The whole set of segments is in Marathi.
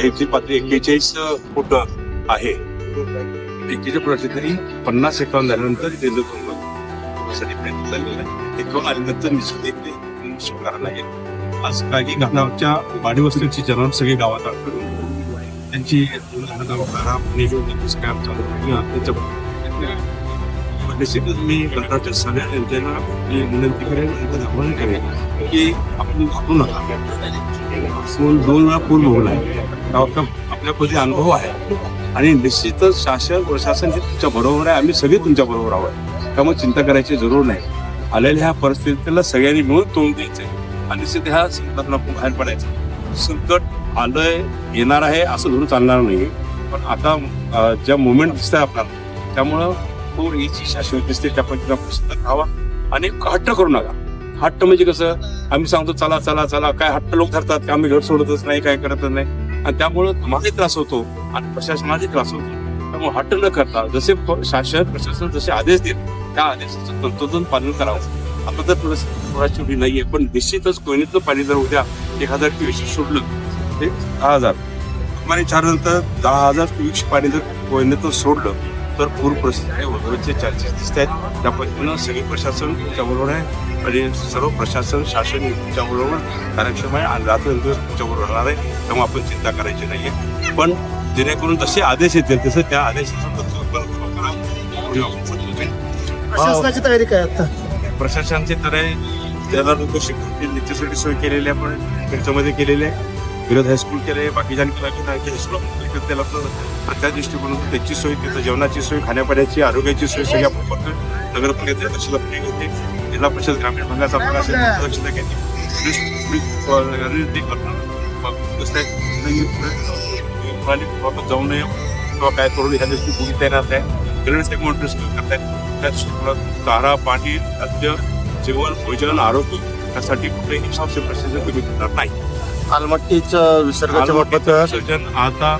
आता इथली पातळी एक्केचाळीस फुट आहे. एक्केचाळीस फुटाची तरी पन्नास एकावन्न झाल्यानंतर रेल्वे साठी प्रयत्न झालेला आहे. एकावन्न आल्यानंतर निश्चित इथे स्वीकारायला नाही आज काही गावाच्या वाडी जनावर सगळे गावात आढळून त्यांची घरा स्कॅम निश्चितच मी गटाच्या सगळ्या नेत्यांना मी विनंती करेन आणि आवाहन करेन की आपण घाबरू नका. दोन वेळा पूर्ण होऊ नये. आपल्या आपल्यामध्ये अनुभव आहे. आणि निश्चितच शासन प्रशासन हे तुमच्या बरोबर आहे. आम्ही सगळे तुमच्या बरोबर आहोत. त्यामुळे चिंता करायची जरूर नाही. आलेल्या ह्या परिस्थितीला सगळ्यांनी मिळून तोंड द्यायचंय. आणि निश्चित ह्या संकटातून आपण बाहेर पडायचं. संकट आलंय येणार आहे असं धरून चालणार नाही. पण आता ज्या मुवमेंट दिसत आहे आपल्याला त्यामुळं तो याची शाश्वत दिसते. त्या पद्धतीने आपण सतत राहावा. आणि हट्ट करू नका. हट्ट म्हणजे कसं? आम्ही सांगतो चला चला चला. काय हट्ट लोक धरतात? की आम्ही घर सोडतच नाही काय करतच नाही. आणि त्यामुळं तुम्हालाही त्रास होतो आणि प्रशासनालाही त्रास होतो. त्यामुळे हट्ट न करता जसे प- शासन प्रशासन जसे आदेश देत त्या आदेशाचं तंतोतंत पालन करावं. आता तर थोडंसं थोडाची उडी नाहीये पण निश्चितच कोयनेतलं पाणी जर उद्या एक हजार क्युबिक सोडलं ते दहा हजार. आणि चार नंतर दहा हजार क्युबिक पाणी जर कोयनेतून सोडलं तर पूर परिस्थिती आहे वगैरेचे चार्जेस दिसत आहेत. त्या पद्धतीनं सगळे प्रशासन तुमच्याबरोबर आहे आणि सर्व प्रशासन शासन तुमच्याबरोबर कार्यक्षम आहे आणि रात्रंदिवस तुमच्याबरोबर राहणार आहे त्यामुळे आपण चिंता करायची नाहीये. पण जेणेकरून जसे आदेश येतील तसं त्या आदेशाचं तयारी काय आता? प्रशासनाचे तर आहे त्याला लोक शिकवतील त्याच्यासाठी सोय केलेली आहे आपण त्यांच्यामध्ये केलेले आहे. विरोध हायस्कूल केले बाकीच्यांनी बाकी हायस्कूल त्याला तर त्या दृष्टिकोनातून त्याची सोय तिथं जेवणाची सोय खाण्यापिण्याची आरोग्याची सोय सगळी आपण नगरपालिकेत नगरपालिकेचे लक्ष पण घेते जिल्हा परिषद ग्रामीण भागाचा भाग असेल त्याची दक्षता घेते वापस जाऊ नये किंवा काय करून ह्या दृष्टी पोलीस तैनात आहे गणेश मॉनिटर्स करतायत त्या दृष्टिकोनात चारा पाणी खाद्य जेवण भोजन आरोग्य यासाठी कुठेही शासन प्रशासन कमी करणार नाही. आलमट्टीचं विसर्जन आता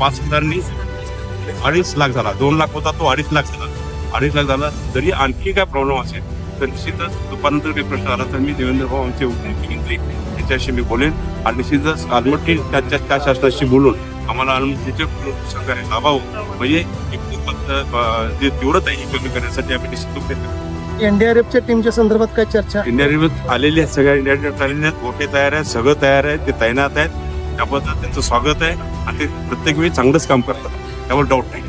पाच हजारनी अडीच लाख झाला. दोन लाख होता तो अडीच लाख झाला. अडीच लाख झाला. जरी आणखी काय प्रॉब्लेम असेल तर निश्चितच दुपारनंतर काही प्रश्न आला तर मी देवेंद्र भाऊ आमचे उपमुख्यमंत्री मी बोलेन. आणि निश्चितच आलमट्टी त्याच्या त्या शासनाशी बोलून आम्हाला आलमट्टीचे सहकार्य लाभावं म्हणजे जे तीव्रता आहे ही कमी करण्यासाठी आम्ही निश्चित प्रयत्न. एनडीआरएफच्या टीमच्या संदर्भात काय चर्चा? इंडिया आलेली आलेले आहेत सगळ्या इंडिया रिव्हर आलेले आहेत गोटे तयार आहेत? सगळं तयार आहे. ते तैनात आहेत. त्याबद्दल त्यांचं स्वागत आहे. आणि ते प्रत्येक वेळी चांगलंच काम करतात. त्यावर डाऊट नाही.